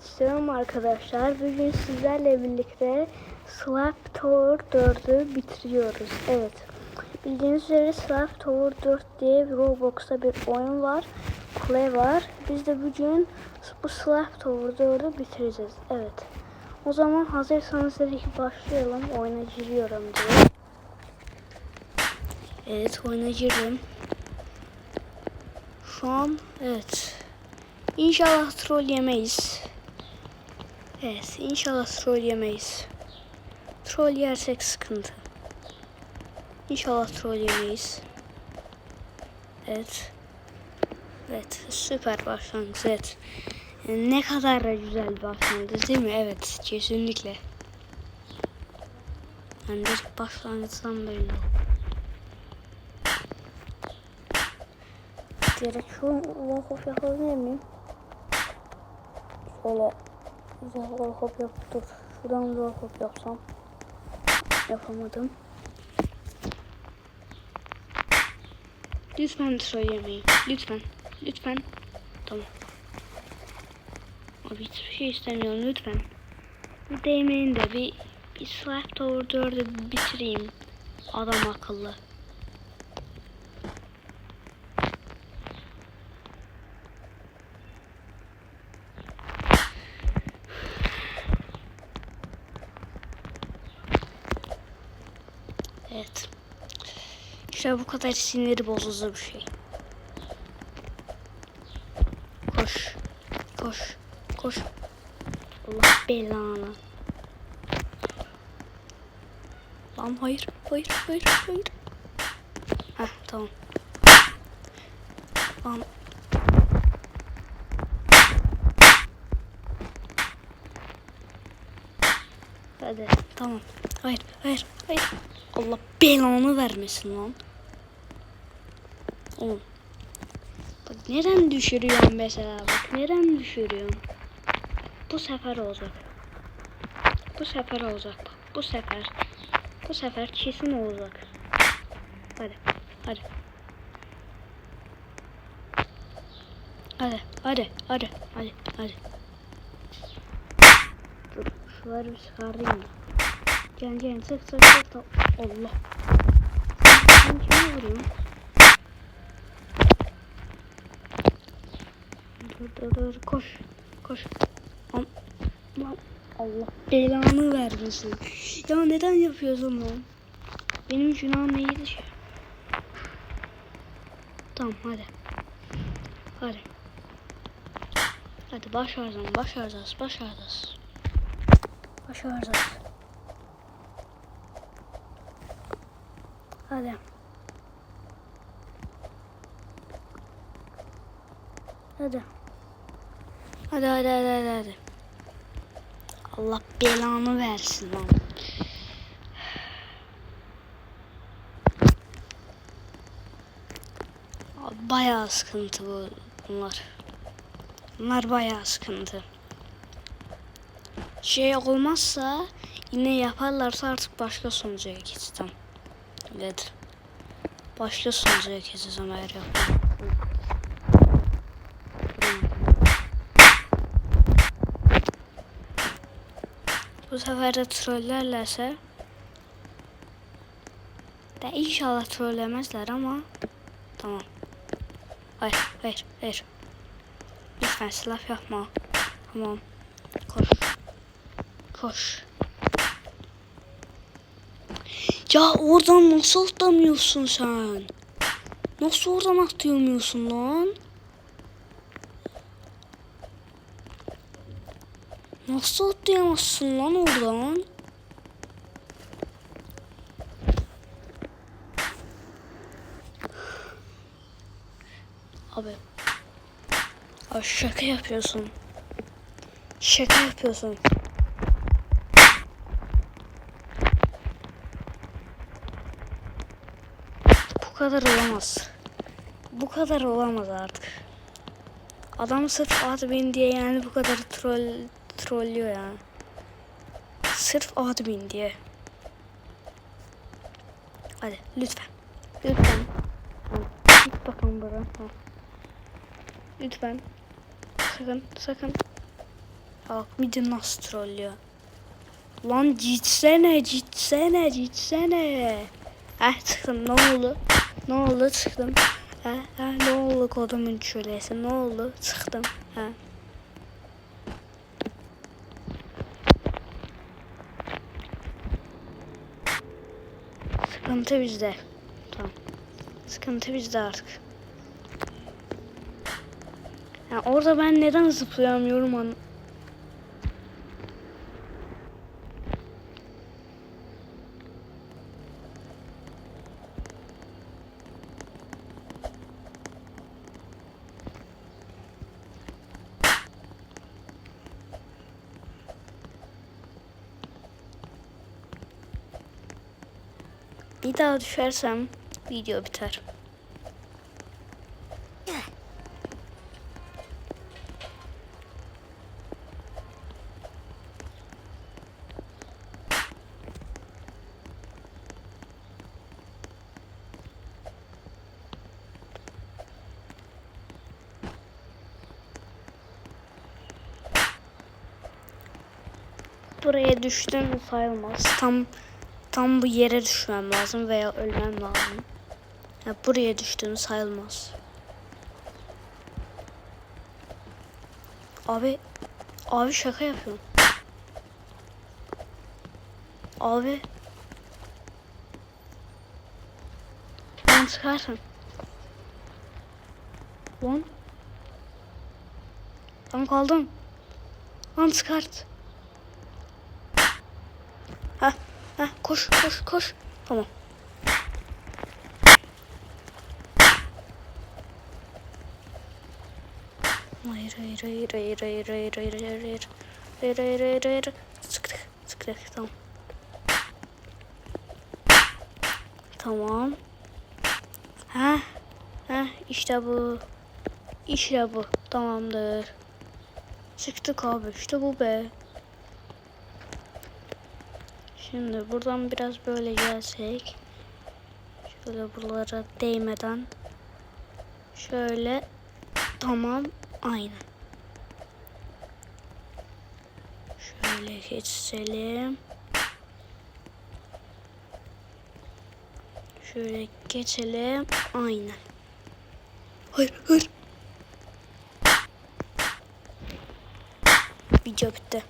Selam arkadaşlar. Bugün sizlerle birlikte Slap Tower 4'ü bitiriyoruz. Evet. Bildiğiniz üzere Slap Tower 4 diye Roblox'ta bir oyun var. Play var. Biz de bugün bu Slap Tower 4'ü bitireceğiz. Evet. O zaman hazırsanız dedik başlayalım. Oyuna giriyorum diye. Evet oyuna girdim. Şu an evet. İnşallah troll yemeyiz. Evet inşallah troll yemeyiz. Troll yersek sıkıntı. İnşallah troll yemeyiz. Evet. Evet süper başlangıç evet. Ne kadar da güzel başlangıç değil mi? Evet kesinlikle. Yani direkt başlangıçtan belli oldu. Direkt şu walk yapabilir walk hop yap dur. Şuradan walk hop yapsam. Yapamadım. Lütfen söylemeyin. Lütfen. Lütfen. Tamam. Abi hiçbir şey istemiyorum lütfen. Bu değmeyin de bir, bir Slap 4'ü bitireyim. Adam akıllı. Evet. İşte bu kadar siniri bozucu bir şey. Koş. Koş. Koş. Allah belanı. Lan hayır. Hayır. Hayır. Hayır. Heh tamam. Lan. Hadi tamam. Hayır. Hayır. Hayır. Allah belanı vermesin lan. Oğlum. Bak nereden düşürüyorum mesela bak nereden düşürüyorum. Bu sefer olacak. Bu sefer olacak bak. Bu sefer. Bu sefer kesin olacak. Hadi. Hadi. Hadi. Hadi. Hadi. Hadi. Hadi. Dur. Şuları bir çıkarayım da. Gel gel sık sık sık. Allah. Sen kime vuruyorsun? Dur dur dur koş. Koş. Lan Allah belanı vermesin. Ya neden yapıyorsun lan? Benim günahım neydi ki? Tamam hadi. Hadi. Hadi başaracağız, başaracağız, başaracağız. Başaracağız. Hadi. Hadi. Hadi hadi hadi hadi. hadi. Allah belanı versin lan. Bayağı sıkıntı bu bunlar. Bunlar bayağı sıkıntı. Şey olmazsa yine yaparlarsa artık başka sonuca geçeceğim. Evet. Sonuca geçeceğim eğer yaparım. Bu sefer de trollerlerse de inşallah trollemezler ama tamam. Hayır, hayır, hayır. Lütfen silah yapma. Tamam. Koş. Koş. Ya oradan nasıl atlamıyorsun sen? Nasıl oradan atlayamıyorsun lan? Nasıl atlayamazsın lan oradan? Abi. Abi şaka yapıyorsun. Şaka yapıyorsun. Kadar olamaz. Bu kadar olamaz artık. Adam sırf admin diye yani bu kadar troll trollüyor yani. Sırf admin diye. Hadi lütfen. Lütfen. Git bakalım buradan. Ha. Lütfen. Sakın sakın. Bak bir nasıl trollüyor. Lan gitsene gitsene gitsene. Eh çıktım ne oldu? Ne oldu çıktım. Eh, eh, ne oldu kodumun çölesi ne oldu çıktım. Eh. Sıkıntı bizde. Tamam. Sıkıntı bizde artık. Ya orada ben neden zıplayamıyorum an Bir daha düşersem video biter. Buraya düştüm sayılmaz. Tam tam bu yere düşmem lazım veya ölmem lazım. Ya buraya düştüğüm sayılmaz. Abi abi şaka yapıyorum. Abi Lan çıkarsın. Lan. Lan kaldım. Lan çıkart. Heh, koş, koş, koş. Tamam. Hayır, hayır, hayır, hayır, hayır, hayır, hayır, hayır, hayır. Hayır, hayır, hayır, hayır. Sıktık, sıktık, tamam. Tamam. Heh, heh, işte bu. İşte bu. Tamamdır. Çıktık abi, işte bu be. Şimdi buradan biraz böyle gelsek. Şöyle buralara değmeden. Şöyle. Tamam. Aynen. Şöyle geçelim. Şöyle geçelim. Aynen. Hayır, hayır. Video bitti.